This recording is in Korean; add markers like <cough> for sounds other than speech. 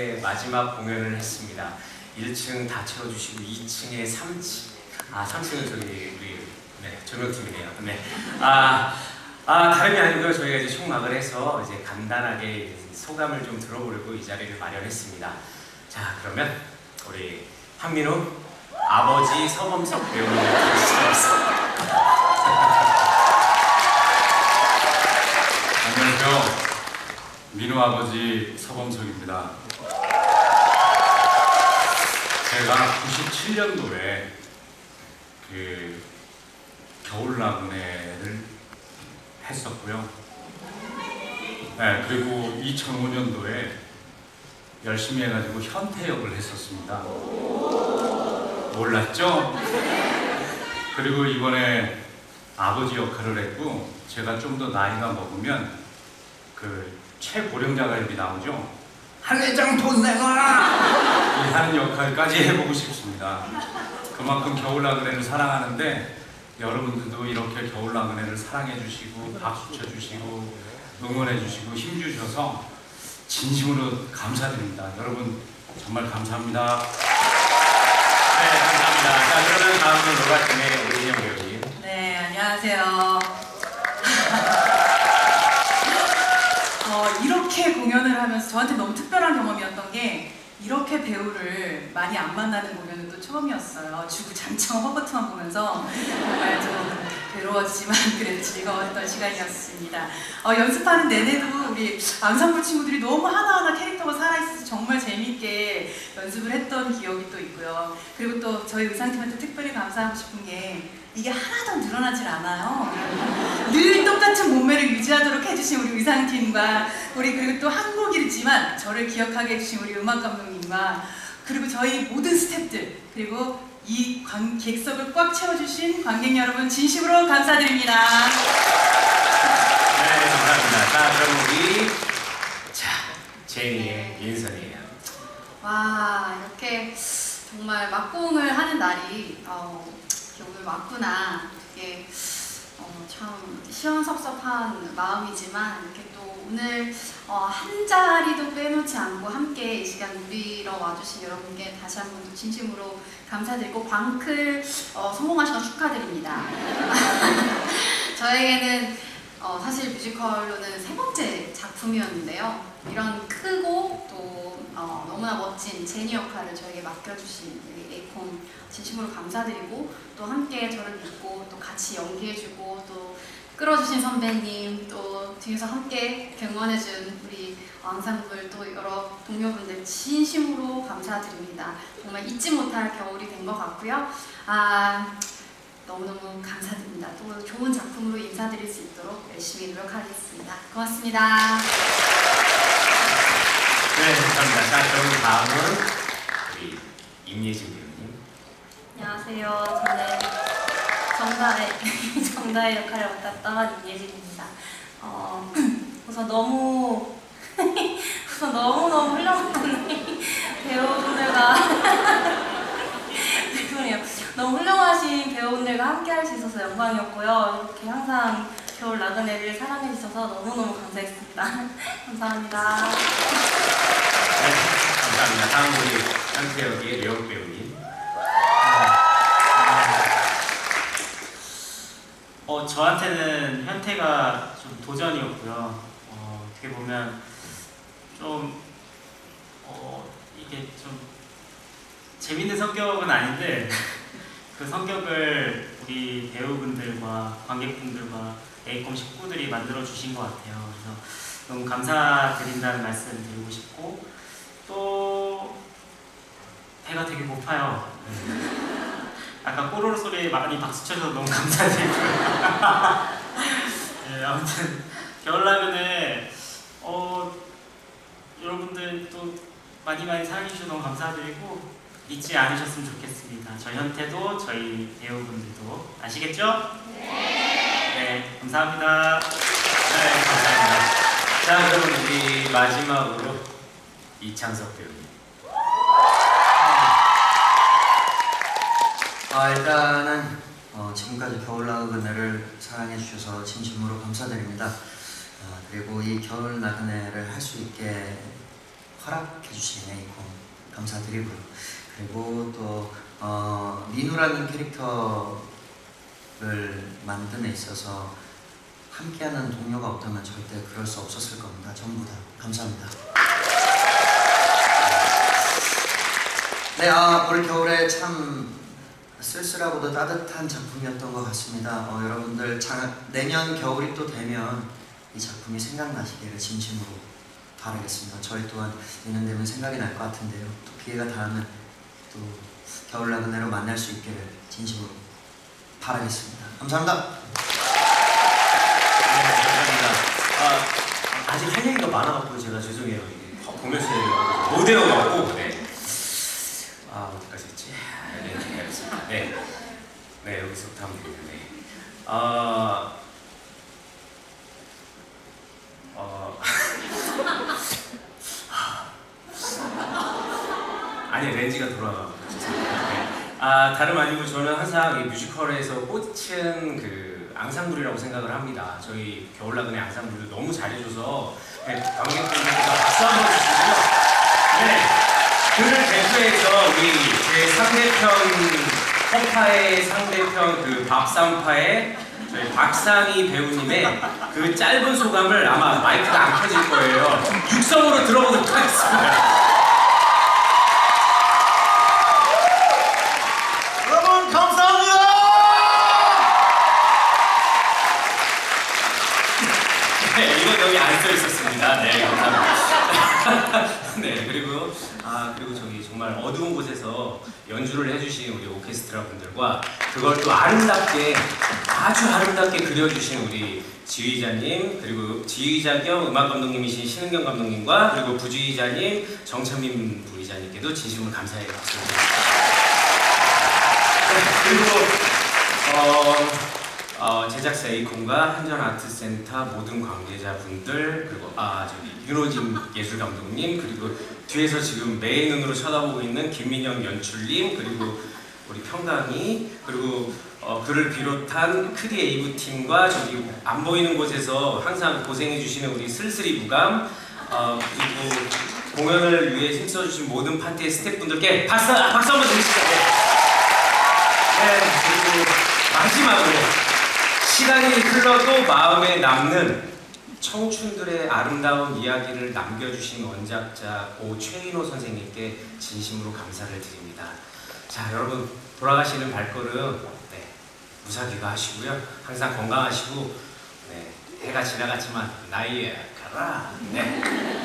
89회 마지막 공연을 했습니다. 1층 다 채워주시고 2층에 3층, 아 3층은 저기 우리 네, 조명팀이네요. 네, 아, 아 다름이 아니고요. 저희가 이제 총막을 해서 이제 간단하게 소감을 좀 들어보려고 이 자리를 마련했습니다. 자, 그러면 우리 한민우 아버지 서범석 배우님 시작하겠습니다. <laughs> 안녕하세요. 민우 아버지 서범석입니다. 제가 97년도에 그 겨울 나그네를 했었고요. 네, 그리고 2005년도에 열심히 해가지고 현태 역을 했었습니다. 몰랐죠? 그리고 이번에 아버지 역할을 했고 제가 좀 더 나이가 먹으면 그 최고령자가 여기 나오죠. 한 회장 돈 내놔! 역할까지 해보고 싶습니다. 그만큼 겨울나그네를 사랑하는데 여러분들도 이렇게 겨울나그네를 사랑해 주시고 박수 쳐 주시고 응원해 주시고 힘 주셔서 진심으로 감사드립니다. 여러분 정말 감사합니다. 네, 감사합니다. 자, 그러면 다음은 노라팀의 오인영 배우님. 네, 안녕하세요. <laughs> 어, 이렇게 공연을 하면서 저한테 너무 특별한 경험이었던 게 이렇게 배우를 많이 안 만나는 공연은 또 처음이었어요. 주구 장창 허버트만 보면서 정말 좀 괴로웠지만 <laughs> 그래도 즐거웠던 시간이었습니다. 어, 연습하는 내내도 우리 앙상블 친구들이 너무 하나하나 캐릭터가 살아있어서 정말 재밌게 연습을 했던 기억이 또 있고요. 그리고 또 저희 의상팀한테 특별히 감사하고 싶은 게 이게 하나도 늘어나질 않아요. 늘 똑같은 몸매를 유지하도록 해주신 우리 의상팀과 우리 그리고 또 한국이지만 저를 기억하게 해주신 우리 음악 감독님과 그리고 저희 모든 스태프들 그리고 이 관, 객석을 꽉 채워주신 관객 여러분 진심으로 감사드립니다. 네, 감사합니다. 자, 그럼 우리 자 제니의 인선이에요. 와 이렇게 정말 막공을 하는 날이 어, 이렇게 오늘 왔구나 이게 어, 참 시원섭섭한 마음이지만 이렇게 또 오늘 어, 한 자리도 빼놓지 않고 함께 이 시간 누리러 와주신 여러분께 다시 한번더 진심으로 감사드리고 광클 어, 성공하신 거 축하드립니다. <laughs> 저에게는 어, 사실 뮤지컬로는 세 번째 작품이었는데요. 이런 어, 너무나 멋진 제니 역할을 저에게 맡겨주신 우리 에이콘 진심으로 감사드리고 또 함께 저를 믿고 또 같이 연기해주고 또 끌어주신 선배님 또 뒤에서 함께 경원해준 우리 앙상블 또 여러 동료분들 진심으로 감사드립니다. 정말 잊지 못할 겨울이 된 것 같고요. 아 너무너무 감사드립니다. 또 좋은 작품으로 인사드릴 수 있도록 열심히 노력하겠습니다. 고맙습니다. 네, 감사합니다. 자, 그럼 다음은 우리 임예진 배우님. 안녕하세요. 저는 정다의 <laughs> 정다의 역할을 맡았던 임예진입니다. 어, <clears throat> 우선 너무 <laughs> 우선 너무 너무 훌륭한 <laughs> 배우분들과. 너무 훌륭하신 배우분들과 함께 할 수 있어서 영광이었고요. 이렇게 항상 겨울 나그네를 사랑해 주셔서 너무 너무 감사했습니다. <laughs> 감사합니다. 네, 감사합니다. 다음 우리 현태 역의 려욱 배우님. 어, 저한테는 현태가 좀 도전이었고요. 어, 어떻게 보면 좀 어, 이게 좀 재밌는 성격은 아닌데 <laughs> 그 성격을 우리 배우분들과 관객분들과 에이콤 식구들이 만들어 주신 것 같아요. 그래서 너무 감사드린다는 말씀 드리고 싶고 또 배가 되게 고파요. 네. 아까 꼬르르 소리에 많이 박수 쳐줘서 너무 감사드리고요. 네, 아무튼 겨울라면은 어, 여러분들 또 많이 많이 사랑해주셔서 너무 감사드리고 잊지 않으셨으면 좋겠습니다. 저 현태도 저희 배우분들도 아시겠죠? 네. 감사합니다. 네, 감사합니다. 자, 그럼 우리 마지막으로 이창석 배우님. 아 일단은 어, 지금까지 겨울 나그네를 사랑해 주셔서 진심으로 감사드립니다. 어, 그리고 이 겨울 나그네를 할 수 있게 허락해 주신 에이콘 감사드리고요. 그리고 또 어, 민우라는 캐릭터 를 만드는 데 있어서 함께하는 동료가 없다면 절대 그럴 수 없었을 겁니다. 전부 다 감사합니다. 네, 아, 올 겨울에 참 쓸쓸하고도 따뜻한 작품이었던 것 같습니다. 어, 여러분들 자, 내년 겨울이 또 되면 이 작품이 생각나시기를 진심으로 바라겠습니다. 저희 또한 내년 되면 생각이 날 것 같은데요. 또 기회가 닿으면 또 겨울 나그네로 만날 수 있기를 진심으로 바라겠습니다. 감사합니다. 네, 감사합니다. 아, 아직 할 얘기가 많아갖고 제가 죄송해요. 보면서 얘기가 못 외워 갖고. 네. 아, 어디까지 했지? 네, 네, 알겠습니다. 네. 네, 여기서부터 하면 되겠네. 네. 아, 어, <laughs> 아니, 렌즈가 돌아가고. 네. 아, 다름 아니고 저는 항상 이 뮤지컬에서 꽂힌 그 앙상블이라고 생각을 합니다. 저희 겨울나그네 앙상블도 너무 잘해줘서 네, 관객분들께서 박수 한 번 주시고요. 네, 그를 대표해서 우리 제 상대편 허파의 상대편 그 밥상파의 저희 박상희 배우님의 그 짧은 소감을 아마 마이크가 안 켜질 거예요. 육성으로 들어보도록 하겠습니다. 여러분 감사합니다. 네, 이건 여기 안 써 있었습니다. 네, 감사합니다. 네, 그리고 아 그리고 저기 정말 어두운 연주를 해주신 우리 오케스트라 분들과 그걸 또 아름답게 아주 아름답게 그려주신 우리 지휘자님 그리고 지휘자 겸 음악 감독님이신 신은경 감독님과 그리고 부지휘자님 정찬민 부의자님께도 진심으로 감사의 박수를 드립니다. 네, 그리고 어. 어, 제작사 에이콘과 한전 아트센터 모든 관계자분들 그리고 아 저기 윤호진 예술 감독님 그리고 뒤에서 지금 매의 눈으로 쳐다보고 있는 김민영 연출님 그리고 우리 평강이 그리고 어, 그를 비롯한 크리에이브 팀과 저기 안 보이는 곳에서 항상 고생해 주시는 우리 슬슬이 부감 어, 그리고 공연을 위해 힘써 주신 모든 파티의 스태프분들께 박수 박수 한번 드리시죠. 네. 네, 그리고 마지막으로 시간이 흘러도 마음에 남는 청춘들의 아름다운 이야기를 남겨주신 원작자 고 최인호 선생님께 진심으로 감사를 드립니다. 자, 여러분 돌아가시는 발걸음 네, 무사귀가 하시고요. 항상 건강하시고 네, 해가 지나갔지만 나이에 가라. 네.